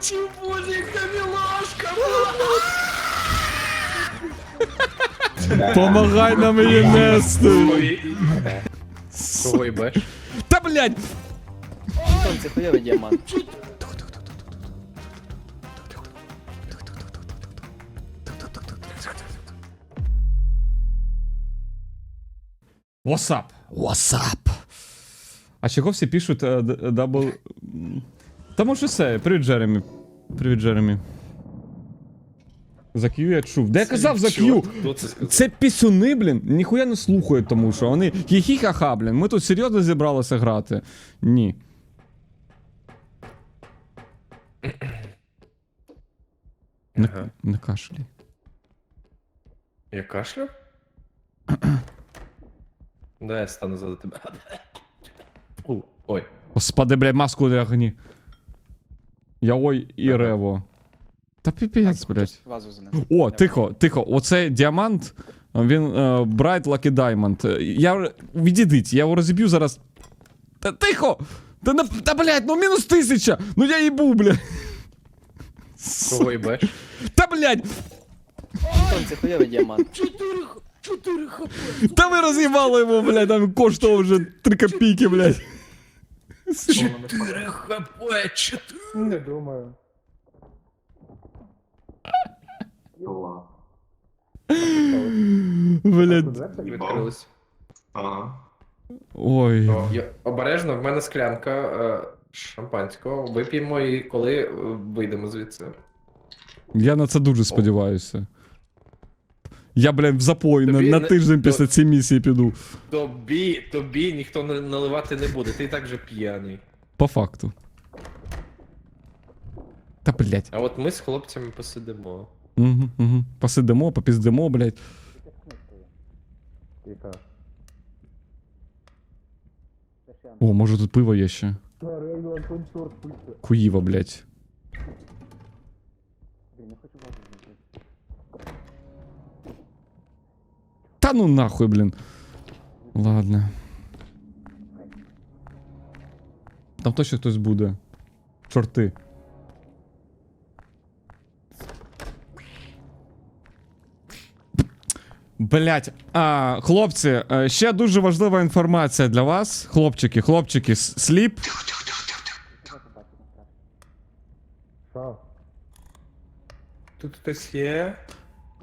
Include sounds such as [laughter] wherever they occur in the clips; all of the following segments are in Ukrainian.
Тимурика, милашка! Помагай нам її нести. Кого їбеш? Та блядь! Це хуйовий діамант. What's up? What's up? А чого всі пишуть е, дабл... Та може все, привіт, Джеремі. Привіт, Джеремі. За Q я чув. Де я казав за Q? Це? Це пісюни, блін, ніхуя не слухають, тому що вони хі-хі-ха-ха, блін. Ми тут серйозно зібралися грати. Ні. Не, Ага. не кашляй. Я кашляв? Да, я стану за тебе. Ой. Господи, блядь, маску одягни. Я ой і Ага. рево. Та піпець, блядь. Вазу занес. О, тихо, тихо. Оцей діамант, він е, Bright Lucky Diamond. Е, Я відійдіть, я його розіб'ю зараз. Та тихо! Та, на, та блядь, ну мінус тисяча! Ну я їбу, блядь. Кого їбеш? Та блядь! Антон, це хуйовий діамант. Четыре, хп. Та ви роз'їбали його, блядь, там коштував вже 3 копійки, блядь. Чотири хп, чотири. Не думаю. Блядь. Відкрились. Ага. Ой. О, я- Обережно, в мене склянка е, шампанського. Вип'ємо і коли е, вийдемо звідси. Я на це дуже сподіваюся. Я, блядь, в запой на, Тобі на не- тиждень то- після цієї місії піду. Тобі, тобі ніхто наливати не буде, ти і так же п'яний. По факту. Та блядь. А от ми з хлопцями посидимо. Угу, угу. Посидимо, попіздимо, блядь. Тихо. О, може тут пиво є ще. Да, реально Антон чорт пульса. Куїва, блядь. Блін, не хочу вазу Та ну нахуй, блін. Ладно. Там точно хтось буде. Чорти. Блять, а, хлопці, е, ще дуже важлива інформація для вас. Хлопчики, хлопчики, сліп. Тут хтось є.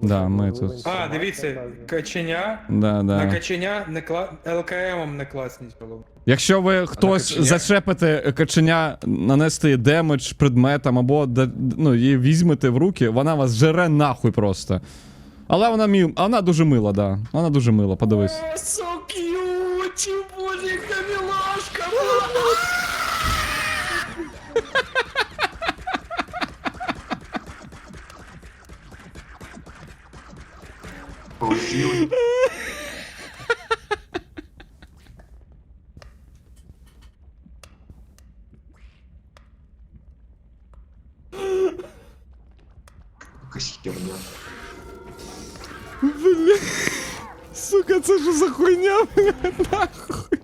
Да, ми тут. А, дивіться, каченя. Да, На да. каченя не кла... ЛКМом не класність було. Якщо ви хтось каченя? зачепите каченя, нанести їй демедж предметам або да- ну, її візьмете в руки, вона вас жере нахуй просто. Але вона мі... вона дуже мила, да. Вона дуже мила, подивись. О, Полетіли. Херня. Сука, це що за хуйня, блядь, нахуй.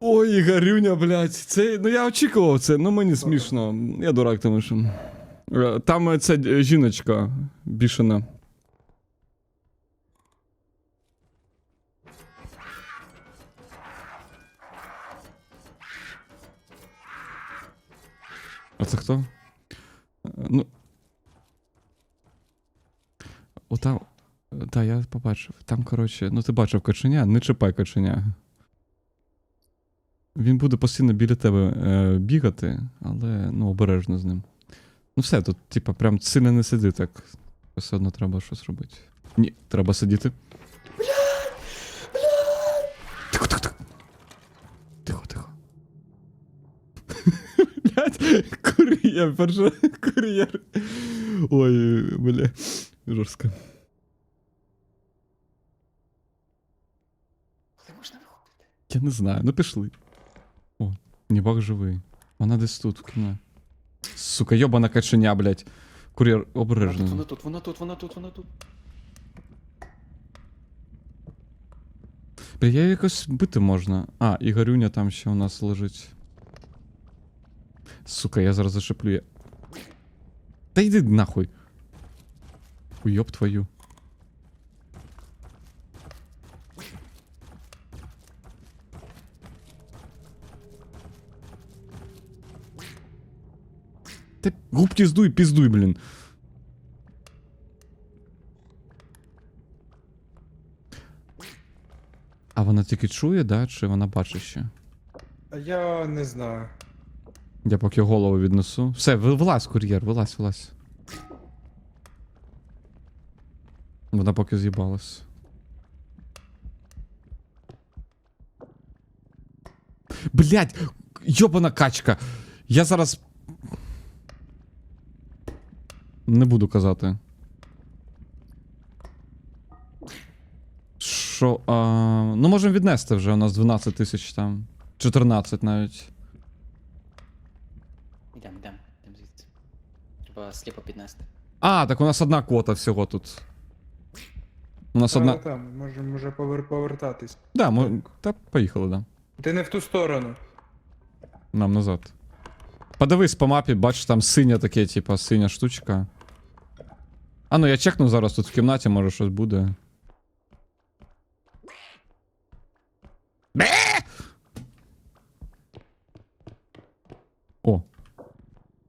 Ой, Ігорюня, блядь, це, ну я очікував це, ну мені смішно. Я дурак, тому що. Е, Там е, ця е, жіночка бішена. А це хто? Ну. О, там. Так, я побачив. Там, коротше, ну ти бачив каченя, не чіпай каченя. Він буде постійно біля тебе е, бігати, але ну обережно з ним. Ну все, тут, типа, прям сильно не сиди так. Все одно треба щось робити. Ні, треба сидіти. Тихо, тихо, тихо. Тихо, тихо. Блять, [laughs] кур'єр, перше, кур'єр. Ой, бля, жорстко. Коли можна виходити? Я не знаю, ну пішли. О, Нібак живий. Вона десь тут в кіно. Сука, йобана каченя, блядь. Кур'єр обережно. вона тут, вона тут, вона тут, вона тут. Бля, я якось бити можна. А, Ігорюня там ще у нас лежить. Сука, я зараз зашиплю. Та йди нахуй. Уйоб твою. Ти губки здуй, піздуй, блін. А вона тільки чує, да? Чи вона бачить ще? А я не знаю. Я поки голову віднесу. Все, ви- вилазь, кур'єр, вилазь, вилазь. Вона поки з'їбалась. Блять! Йобана качка! Я зараз. Не буду казати. Що. А... Ну, можемо віднести вже, у нас 12 тисяч там. 14 навіть. Йдем, йдем, йдем звідси. Треба сліпо піднести. А, так у нас одна квота всього тут. У нас Та, одна. там, можемо вже повер... повертатись. Да, ми... Та поїхали, да. Ти не в ту сторону. Нам назад. Подивись по мапі, бачиш, там синя таке, типа, синя штучка. А ну я чекну зараз тут в кімнаті, може щось буде. Бе! О.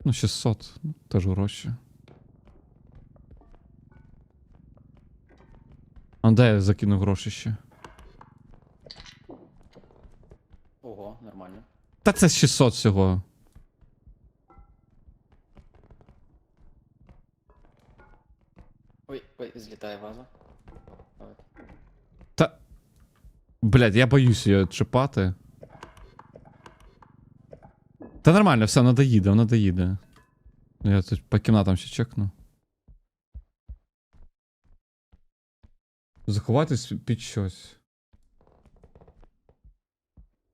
Ну, 600. Ну, теж гроші. А де я закину гроші ще? Ого, нормально. Та це 600 всього. Ой, ой, злітає ваза. Та. Блядь, я боюсь її чіпати. Та нормально, все, вона доїде, вона доїде. Я тут по кімнатам ще чекну. Заховатись під щось.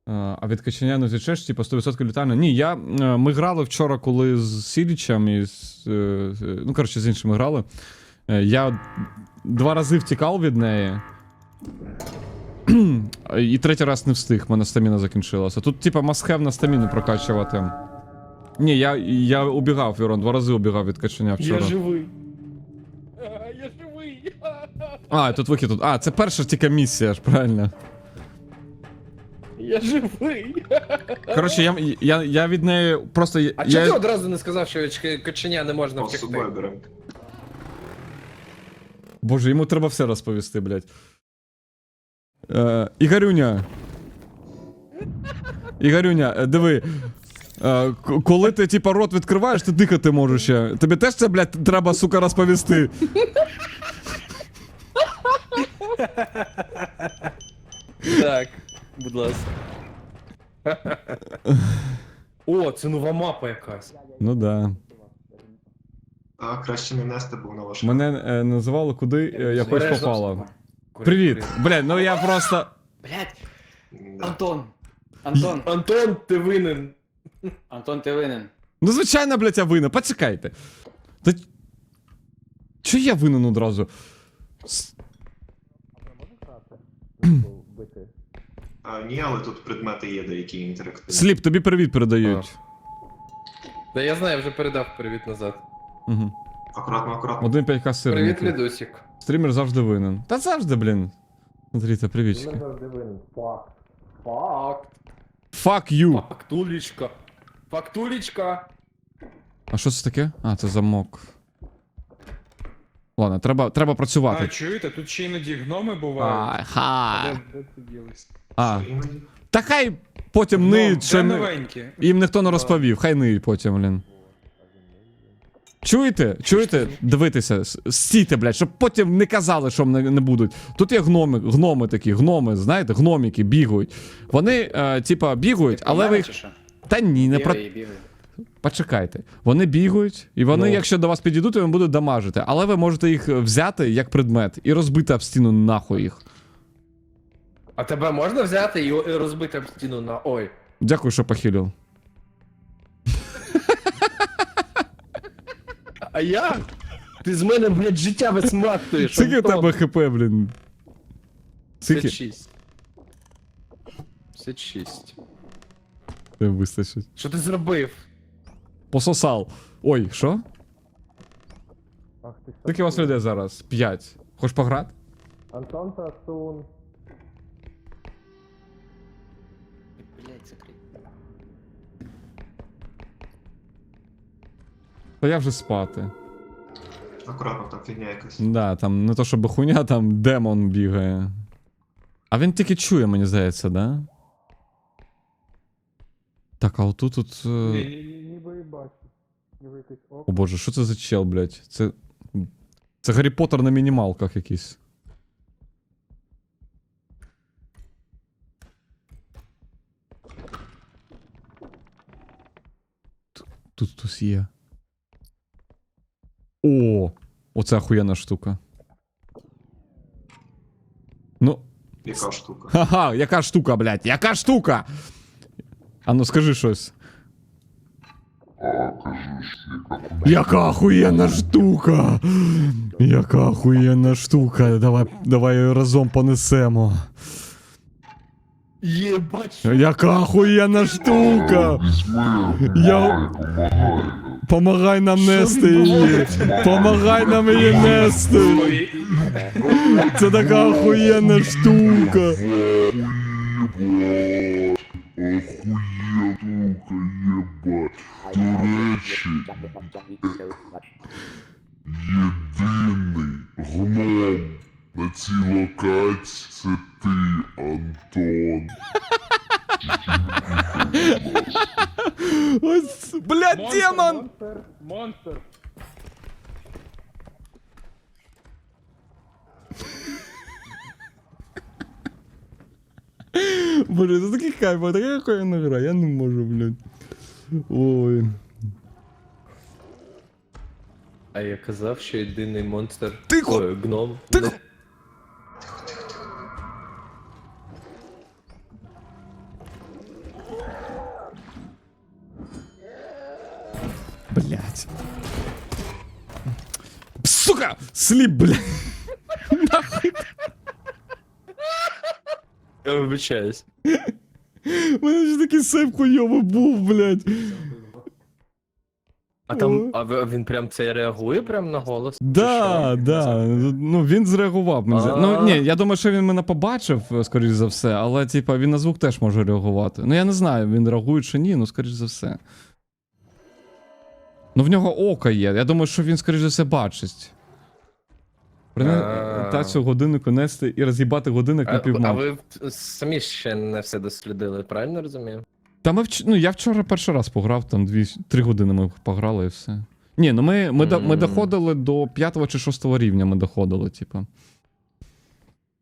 А від качання не втечеш, типу 100% літально. Ні, я. е, Ми грали вчора, коли з Сілічем і з. е, з- Ну, коротше, з іншими грали. Е, Я два рази втікав від неї. І третій раз не встиг, мене стаміна закінчилася. Тут, типа, мастхев на стаміну прокачувати. Ні, я, я убігав, Вірон, два рази убігав від качання вчора. Я живий. Я живий. [laughs] А, тут вихід тут. А, це перша тільки місія ж, правильно. Я живий. [laughs] Коротше, я, я, я від неї просто. А я... чого ти одразу не сказав, що від не можна втекти? Боже, йому треба все розповісти, блядь. Е, Ігорюня. Ігорюня, е, диви. Е, коли ти, типа, рот відкриваєш, ти дихати можеш ще. Тобі теж це, блядь, треба, сука, розповісти. Так, будь ласка. О, це нова мапа якась. Ну да. А краще не нести, бо на ваше. Мене е, називали куди е, я хоч Обережно. попала. Привіт. Блядь, ну я просто. Блять, Да. Антон! Антон! [laughs] Антон, ти винен. Антон, ти винен. Ну, звичайно, блядь, я винен. Почекайте. Та... Чо я винен одразу? С-. А, ні, але тут предмети є деякі інтерактивні. Сліп, тобі привіт передають. Та я знаю, я вже передав привіт назад. Угу. Акуратно, акуратно. 1.5к Привіт. Лідусік. Стрімер завжди винен. Та завжди, блін. Смотрите, привітчики. Він завжди винен. Факт. Факт. Fuck you. Фактулечка. Фактулечка. А що це таке? А, це замок. Ладно, треба, треба А, працювати. чуєте, тут ще іноді гноми бувають. А, ха. Де, де це ділись? А. Та хай потім Гном, ниють, де що новенькі. їм ніхто не розповів, хай ниють потім, блін. Чуєте? Чуєте? Дивитися, стійте, блядь, щоб потім не казали, що не, не будуть. Тут є гноми, гноми такі, гноми, знаєте, гноміки бігають. Вони, е, типа, бігають, але ви їх. Та ні, не про. Почекайте. Вони бігають, і вони, Ну. якщо до вас підійдуть, то вони будуть дамажити. Але ви можете їх взяти як предмет і розбити об стіну нахуй їх. А тебе можна взяти і і розбити об стіну на. Ой. Дякую, що похилив. А я? Ти з мене, блядь, життя висмактуєш. [laughs] Скільки у Антон. тебе хп, блін? Скільки? 56. 56. Тебе вистачить. Що ти зробив? Пососал. Ой, що? Ах ти? Скільки у вас людей зараз? П'ять. Хочеш пограти? Антон Сасун. Блять, закрий. Та я вже спати. Акуратно, там фігня якась. Да, там не то щоб хуйня, там демон бігає. А він тільки чує, мені здається, да? Так, а отут тут. е, Ні, ні, ні, ніби і бачу. Ніби якийсь ок. О боже, що це за чел, блядь? Це. Це Гаррі Поттер на мінімалках якийсь. Тут хтось є. О! Оце охуєнна штука. Ну, Яка штука? [laughs] Ха-ха, яка штука, блядь, яка штука? А ну скажи щось. Яка охуєнна штука! Яка охуєнна штука. Давай, давай її разом понесемо. Єбать. Яка охуєнна штука! Я... Помагай нам нести її! Помагай нам її нести! Це така охуєнна штука! Єдиний гном на цій локації це ти, Антон. Ось, блядь, демон! Монстр, монстр. Боже, це такий кайф, а така охуєнна гра, я не можу, блядь. Ой. А я казав, що єдиний монстр. Тихо! Ой, гном. Тихо! Сліп, блядь. Я вибачаюсь. У мене ж такий сейф хуйовий був, блядь. А там, а ви- він прям це реагує прям на голос? Да, що? да. Ну він зреагував. Мені зда- Ну А. ні, я думаю, що він мене побачив, скоріш за все, але типа він на звук теж може реагувати. Ну я не знаю, він реагує чи ні, ну скоріш за все. Ну в нього око є. Я думаю, що він, скоріш за все, бачить. А. Та цю годиннику нести і роз'їбати годинник А, на а ви самі ще не все дослідили, правильно розумію? Та ми вч... ну, я вчора перший раз пограв, там дві, три години ми пограли і все. Ні, ну ми, ми, до- ми Мгм. доходили до п'ятого чи шостого рівня, ми доходили, типа.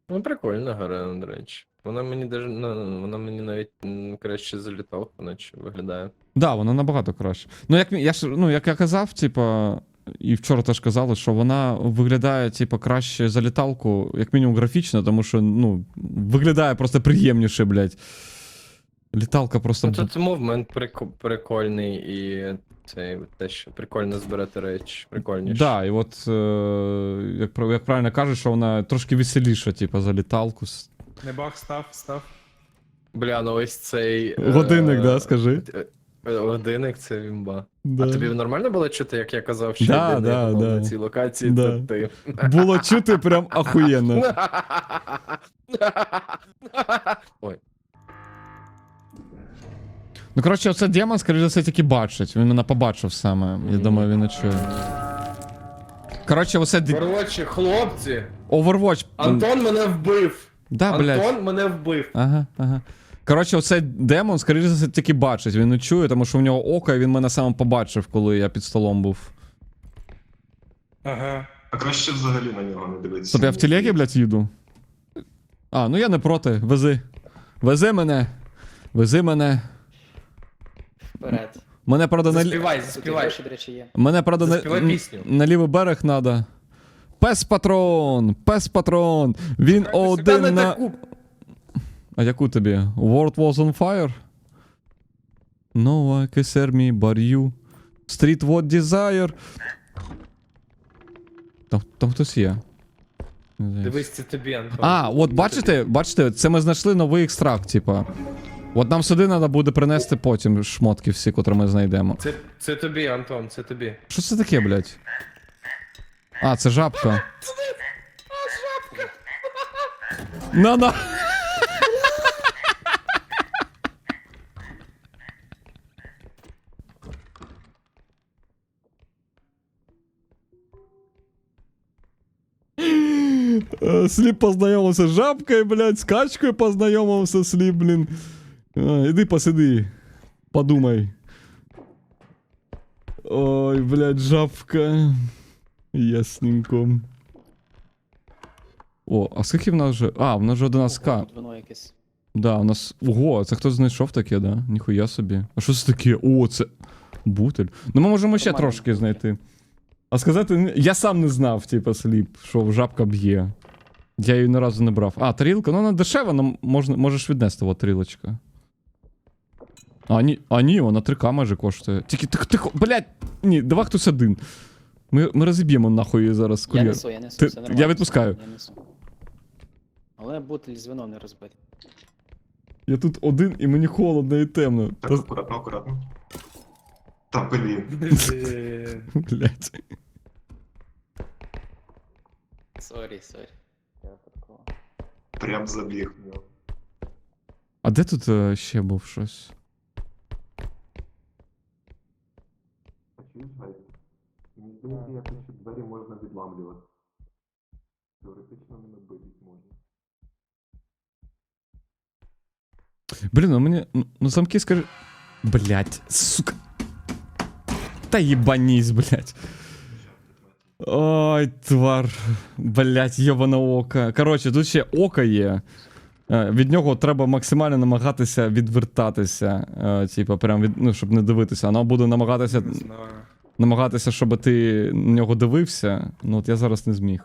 Ну, прикольна гра, до речі. Вона мені даже, ну, вона мені навіть м, краще залітав, наче виглядає. Да, вона набагато краще. Ну, як, я ж, ну, як я казав, типа, і вчора теж казали, що вона виглядає, типа, краще за літалку, як мінімум графічно, тому що, ну, виглядає просто приємніше, блядь. Літалка просто. Ну, тут мувмент прико- прикольний і це те, що прикольно збирати речі, прикольніше. Да, і от, е, як, як правильно кажуть, що вона трошки веселіша, типа, за літалку. Не бах, став, став. Бля, ну ось цей. е, да, скажи. Годинник це вімба. Да. А тобі нормально було чути, як я казав, що Да, єдиний да, да. на цій локації Да. це ти. Було чути прям ахуєнно. [laughs] Ой. Ну, коротше, оце демон, скоріше за все, тільки бачить. Він мене побачив саме. Я думаю, він не чує. Коротше, оце Коротше, хлопці, Overwatch. Антон мене вбив. Да, блядь. Антон мене вбив. Ага, ага. Коротше, оце демон, скоріше за все, тільки бачить. Він не чує, тому що в нього око, і він мене саме побачив, коли я під столом був. Ага. А краще взагалі на нього не дивитися. Стоп, я в телегі, блядь, їду. А, ну я не проти. Вези. Вези мене. Вези мене. Вперед. Мене, правда, на, лі- Заспівай, заспівай. гроші, до речі, є. мене, правда, на, Заспівай пісню. на лівий берег надо. Пес патрон! Пес патрон! Він один на. таку. А яку тобі? World was on fire? No, I me, but you. Street what desire. Там, там хтось є. Дивись, це тобі, Антон. А, от бачите, бачите, це ми знайшли новий екстракт, типа. От нам сюди треба буде принести потім шмотки всі, котрі ми знайдемо. Це, це тобі, Антон, це тобі. Що це таке, блядь? А, це жабка. На Сліп познайомився з жабкою, блядь, з качкою познайомився сліп, блін. А, іди посиди. Подумай. Ой, блядь, жабка. Ясненько. О, а скільки в нас вже. А, в нас вже 11к. Ого, якесь. Да, у нас. Ого, це хтось знайшов таке, да? Ніхуя собі. А що це таке? О, це. Бутель. Ну ми можемо ще трошки знайти. А сказати, я сам не знав, типа, сліп, що жабка б'є. Я її ні разу не брав. А, тарілка, ну вона дешева, нам можна, можеш віднести, от тарілочка. А, ні, а ні, вона 3К майже коштує. Тільки тихо, тихо, блядь, ні, давай хтось один. Ми, ми розіб'ємо нахуй її зараз Я несу, я несу, Ти- все я нормально. відпускаю. Я несу. Але бутиль з вином не розбити. Я тут один і мені холодно і темно. Так, акуратно, акуратно. Та блін. [laughs] Блін. Блять. Сорі, сорі. Я випадково. Прям забіг. А де тут е, ще був щось? Мені здається, якось ці двері можна відламлювати. Теоретично не набитись можна. Блін, ну мені. Ну, ну замки скажи. Блять, сука. Та їбанісь, блять. Ой, твар. Блять, йобане око. Коротше, тут ще око є. Е, Від нього треба максимально намагатися відвертатися. Е, Типа, прям від, ну, щоб не дивитися. Воно буде намагатися Не знаю. намагатися, щоб ти на нього дивився. Ну от я зараз не зміг.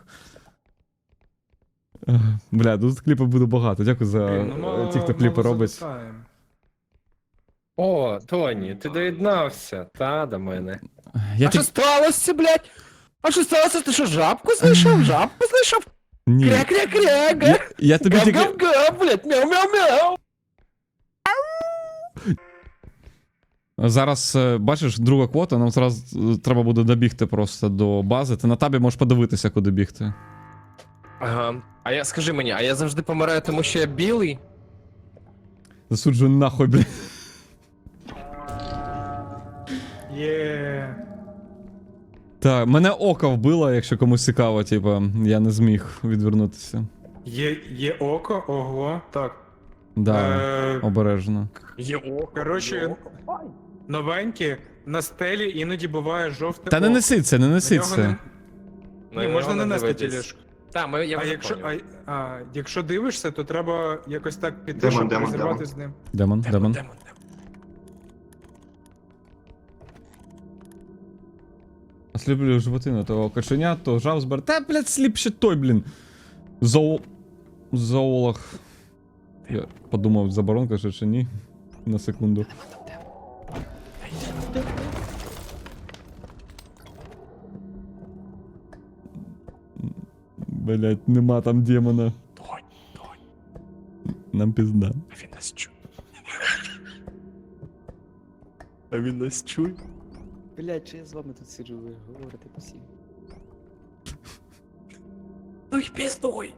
Бля, тут кліпів буде багато. Дякую за ну, е, ті, хто кліпи робить. О, Тоні, ти доєднався, та, до мене. Я а що сталося, блядь? А що сталося? Ти що, жабку знайшов? Жабку знайшов? Ні. Кря-кря-кря, га? Я, я тобі тільки. Гав-гав-гав, блядь, мяу-мяу-мяу. Зараз е, бачиш друга квота, нам зараз е, треба буде добігти просто до бази. Ти на табі можеш подивитися, куди бігти. Ага. А я скажи мені, а я завжди помираю, тому що я білий? Засуджую нахуй, блядь. Є. Так, мене око вбило, якщо комусь цікаво, типа, я не зміг відвернутися. Є, є око, ого. Так. Да, Е, обережно. Є око. коротше, новенькі, на стелі іноді буває жовте. Та не око. неси це, не На неси нього це. не- Ні, можна не нести тележку. Та, ми, я А вже якщо, поняв. а, а, якщо дивишся, то треба якось так піти, Демон, щоб демон, розірвати демон. з ним. Демон, демон. Демон, демон. Сліплю животину, то кошеня, то жавзбер. Та, блядь, сліп ще той, блін. Зоо... Зоолог. Я подумав, заборонка ще чи ні. На секунду. Блять, нема там демона. Нам пізда. А він нас чує. А він нас чує. Блядь, чи я з вами тут сиджу, ви говорите постійно. Ну й піздуй.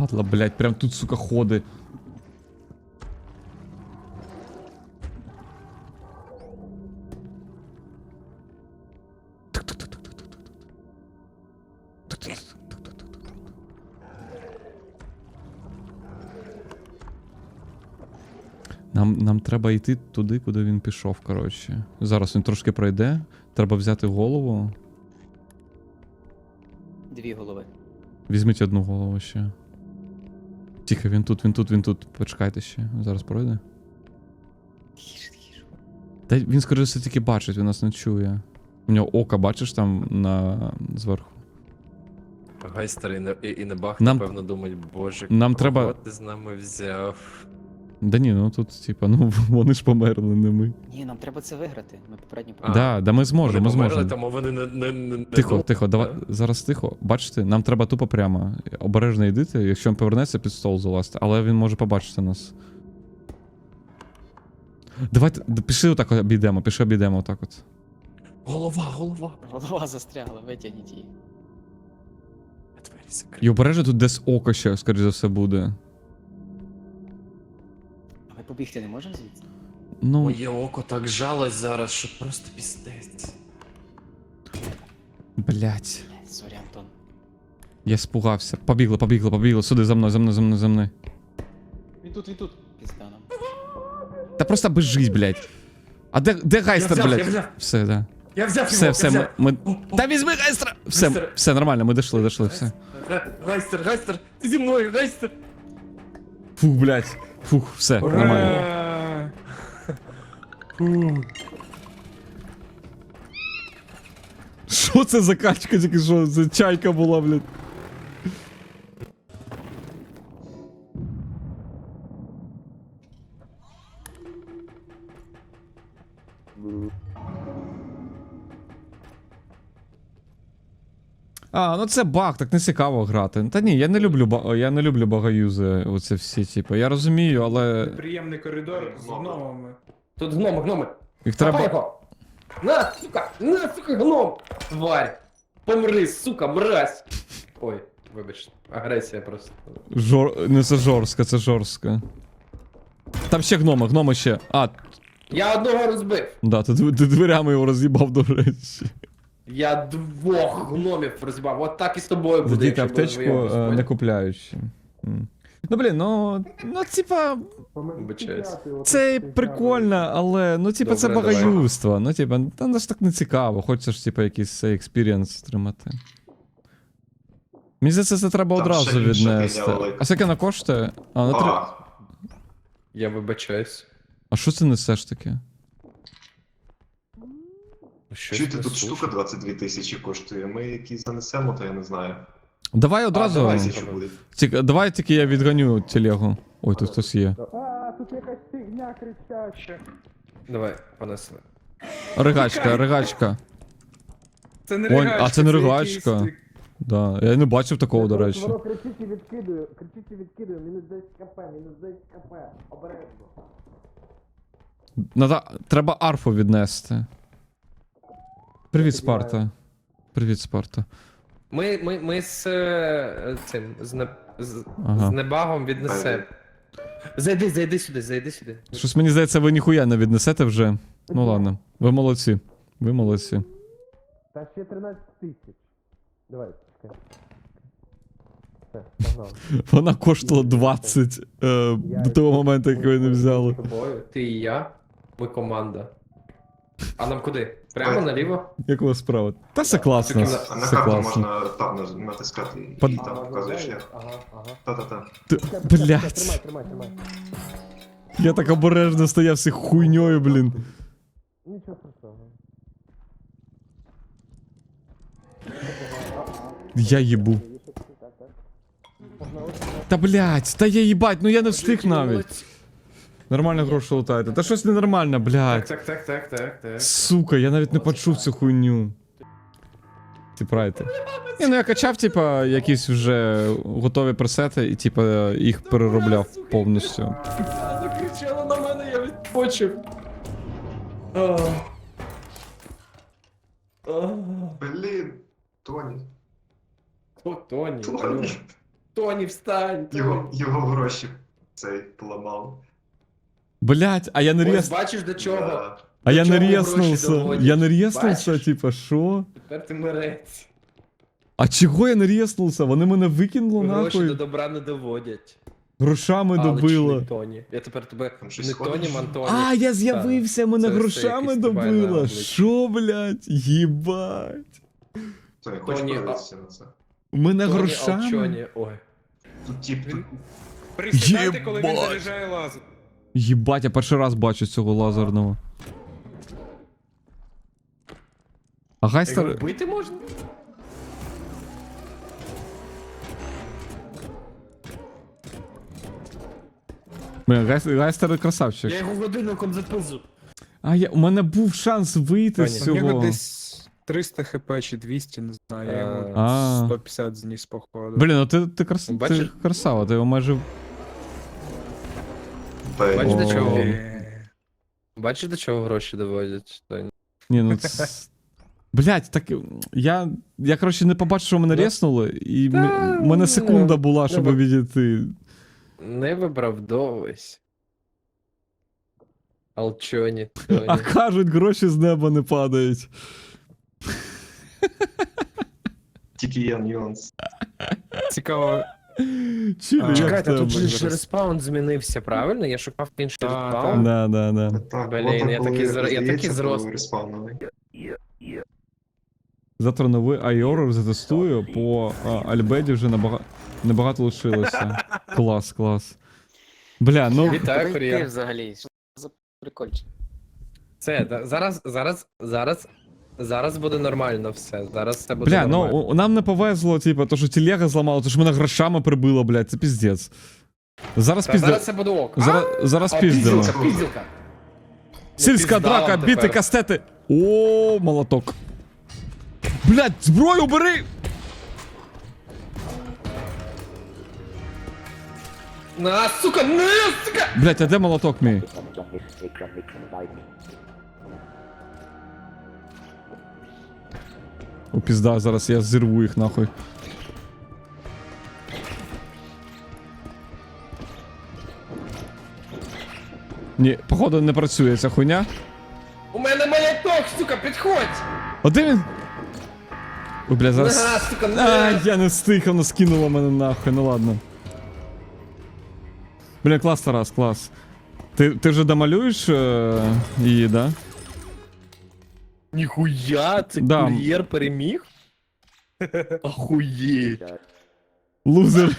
Падла, блять, прям тут, сука, ходи. Треба йти туди, куди він пішов, коротше. Зараз він трошки пройде. Треба взяти голову. Дві голови. Візьміть одну голову ще. Тихо, він тут, він тут, він тут. Почекайте ще. Зараз пройде. Тихіше, тихіше. Та він, скоріше все тільки бачить, він нас не чує. У нього око, бачиш там на зверху. Гайстер і, не, і, і Небах, Нам- напевно, думають, боже, нам кого треба- ти з нами взяв. Да ні, ну тут, типа, ну [laughs] вони ж померли, не ми. Ні, нам треба це виграти. Ми попередньо А. Да, да ми зможемо, ми зможемо. тому вони не, не, не, не Тихо, думали, тихо, давай зараз тихо. Бачите, нам треба тупо прямо. Обережно йдите, якщо він повернеться під стол залазити, але він може побачити нас. Давайте, пішли отак обійдемо, пішли обійдемо отак от. Голова, голова. Голова застрягла, витягніть її. Двері закриті. І обережно тут десь око ще, скоріш за все, буде. А ми побігти не можемо звідси? Ну, Моє око так жалось зараз, що просто піздець. блять. Сорі, Антон. Я спугався. Побігли, побігли, побігли. Сюди за мною, за мною, за мною, за мною. Він тут, він тут. Пізда нам. Та просто бежись, блять. А де, де гайстер, взяв, я блять? взяв. Все, да. Я взяв Все, його, все, я ми. взяв. ми... О, о, Та візьми гайстера! Все, Гайстер. все нормально, ми дійшли, дійшли, все. Га- Гайстер, гайстер, ти зі мною, гайстер. Фух, блять. Фух, все, нормально. Ура! Що це за качка тільки що? Це чайка була, блядь. А, ну це баг, так не цікаво грати. Та ні, я не люблю я не люблю багаюзи, оце всі, типу. Я розумію, але Приємний коридор з гномами. Тут гноми, гноми. їх Треба... його. На, сука, на, сука, гном. Тварь. Помри, сука, мразь. Ой, вибач, агресія просто. Жор... Не це жорстко, це жорстко. Там ще гноми, гноми ще. А, Я одного розбив. да, ти, ти дверями його роз'їбав, до речі. Я двох гномів розібав. От так і з тобою буде. Якщо буде аптечку, вдвоєм, е, Господь. не купляючи. М. Ну блін, ну. Ну, типа, Вибачаюсь. це прикольно, але ну, типа, це Добре, давай. багаюство. Ну, типа, та ну ж так не цікаво. Хочеш, типа, якийсь цей експірієнс отримати. Мені здається, це треба Там одразу ще інша віднести. фігня велика. А скільки вона коштує? А, на три... А, Я вибачаюсь. а що це несеш таке? Щось чуєте, тут слушаю. штука 22 тисячі коштує. Ми якісь занесемо, то я не знаю. Давай одразу. давай, Тисячу буде. Тільки- давай тільки я відганю телегу. Ой, тут хтось є. А, тут якась фігня кричаща. Давай, понесли. Ригачка, ригачка. Це не Ой, ригачка, а це не якийсь ригачка. Да. Я не бачив такого, до речі. Воно кричить і відкидує, кричить і відкидує, мінус 10 кп, мінус 10 кп, обережно. Надо... Треба арфу віднести. Привіт, Спарта. Привіт, Спарта. Ми, ми, ми з е, цим, з, не, з, Ага. з небагом віднесемо. Зайди, зайди сюди, зайди сюди. Щось мені здається, ви ніхуя не віднесете вже. Ну ладно. Ви молодці. Ви молодці. Та ще 13 тисяч. Давай, чекай. Все, погнали. [laughs] Вона коштувала 20 е, до того моменту, як ви не взяли. Ти і я, ми команда. А нам куди? Прямо наліво? Як у вас справа? Та все класно. А на Все карту класно. можна там наж- натискати і Под- там показує шлях. Ага, ага. Та-та-та. Ти- Блять. Тримай, тримай, тримай. Я так обережно стояв з хуйньою, блін. Нічого страшного. Я їбу. Та блять, та я їбать, ну я не встиг навіть. Нормально гроші лутаєте. Та щось ненормально, Так, блять. так, так, так, так, так. Сука, я навіть не почув цю хуйню. Ти правильно. Ні, ну я качав, типа, якісь вже готові пресети і типа їх переробляв повністю. Вона кричала на мене, я відпочив. А. А. Блін, Тоні. О, Тоні. Тоні. Тоні, встань. Його, Тоні. його гроші цей поламав. Блять, а я не Ось рєс... бачиш до чого? А я до не чого гроші рєснувся. доводять? Я не рєснувся, Бачиш? типа, що? Тепер ти мерець. А чого я не рєснувся? Вони мене викинули Гроші до нахуй. добра не доводять. Грошами добило. не Тоні. Я тепер тебе Там щось не? Тоні, Антоні. А, я з'явився, мене Це все грошами якийсь тубай на добило. обличчі. Що, блядь? Їбать. Тоні, хочеш Тоні, а- подивитися на це? Мене Тоні грошами. Алчоні. Ой. Тут тип, тут Присідайте, коли він Єбать. заряджає лазер. Єбать, я перший раз бачу цього лазерного. А гайстер. Бити можна? Бля, гайстер, гайстер красавчик. Я його годинником запизу. А я, у мене був шанс вийти з У нього десь 300 хп чи 200, не знаю, я йому А. 150 зніс походу. Блін, ну ти, ти, крас... Ну, ти красава, ти його майже Бачиш, до чого? Бачиш, до чого гроші доводять? Ні. Ну це... Блять, так я. Я коротше не побачив, що мене Ну, рєснули, і у мене секунда ну, була, щоб ну, відійти. Не виправдовуйся. Алчоні. А кажуть, гроші з неба не падають. Тільки є нюанс. Цікаво, Як Чекайте, в тут же ж респаун змінився, правильно? Я шукав інший Та, респаун. Да, да, да. Так, Блін, я такий зро- я такий зрос. респавнили. Завтра новий Айорор затестую, по а, Альбеді вже набагато, набагато лишилося. [laughs] Клас, клас. Бля, ну. Вітаю, Ти кур'єр. взагалі, що за прикольчик? Це, да, зараз, зараз, зараз, зараз буде нормально все. Зараз все буде Бля, ну нормально. у- нам не повезло, типу, то, що телега зламала, то, що мене грошами прибило, блядь, це піздець. Зараз Та пізде. зараз все буде ок. Зараз, зараз А, піздимо. пізділка, пізділка. Сільська пізда вам драка, біти, тепер. кастети. О, молоток. Блядь, зброю бери! На, сука, на, сука! Блядь, а де молоток мій? О, пізда, зараз я зірву їх нахуй. Ні, походу не працює ця хуйня. У мене молоток, сука, підходь! А де він? Ой, бля, зараз. сука, А, на! я не встиг, воно скинуло мене нахуй, ну ладно. Бля, клас, Тарас, клас. Ти, ти вже домалюєш е, її, да? Ніхуя, це Да. кур'єр переміг? [laughs] Охуєть. Лузер.